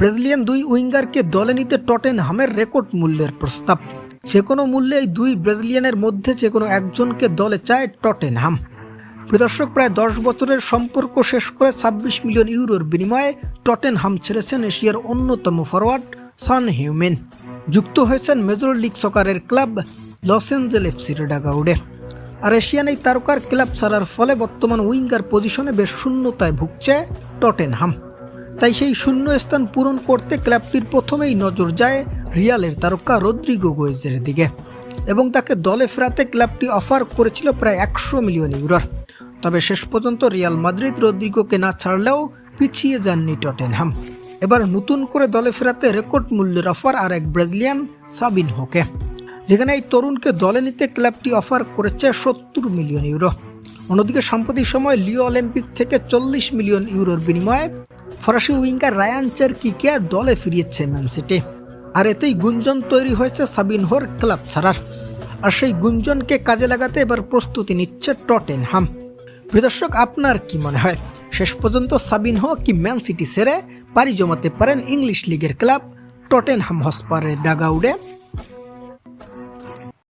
Brazilian দুই উইঙ্গারকে দলে নিতে টটেন হামের রেকর্ড মূল্যের প্রস্তাব। যে কোনো মূল্যে এই দুই ব্রাজিলিয়ানের মধ্যে যে কোনো একজনকে দলে চায় টটেন হাম প্রদর্শক প্রায় দশ বছরের সম্পর্ক শেষ করে ছাব্বিশ মিলিয়ন ইউরোর বিনিময়ে টটেন হাম ছেড়েছেন এশিয়ার অন্যতম ফরওয়ার্ড সান হিউমেন। যুক্ত হয়েছেন মেজর লিগ সকারের ক্লাব লস এঞ্জেল এফসির ডাগাউডে আর এশিয়ান এই তারকার ক্লাব ছাড়ার ফলে বর্তমান উইঙ্গার পজিশনে বেশ শূন্যতায় ভুগছে টটেন হাম তাই সেই শূন্য স্থান পূরণ করতে ক্লাবটির প্রথমেই নজর যায় রিয়ালের তারকা রদ্রিগো গোয়েজের দিকে। এবং তাকে দলে ফেরাতে ক্লাবটি অফার করেছিল প্রায় একশো মিলিয়ন ইউরোর তবে শেষ পর্যন্ত রিয়াল মাদ্রিদ রদ্রিগোকে না ছাড়লেও পিছিয়ে যাননি টটেনহাম। এবার নতুন করে দলে ফেরাতে রেকর্ড মূল্যের অফার আর এক ব্রাজিলিয়ান, সাবিন হোকে। যেখানে এই তরুণকে দলে নিতে ক্লাবটি অফার করেছে সত্তর মিলিয়ন ইউরো। অন্যদিকে সাম্প্রতিক সময় লিও অলিম্পিক থেকে চল্লিশ মিলিয়ন ইউরোর বিনিময়ে ফরাসি উইঙ্গার রায়ান চার্কিকে দলে ফিরিয়েছে ম্যান সিটি। আর এতেই গুঞ্জন তৈরি হয়েছে সাবিনহোর ক্লাব ছাড়ার। আর সেই গুঞ্জনকে কাজে লাগাতে এবার প্রস্তুতি নিচ্ছে টটেন হাম দর্শক, আপনার কি মনে হয়? শেষ পর্যন্ত সাবিনহো কি ম্যান সিটি সেরে পাড়ি জমাতে পারেন ইংলিশ লিগের ক্লাব টটেনহাম হসপারের ডাগাউডে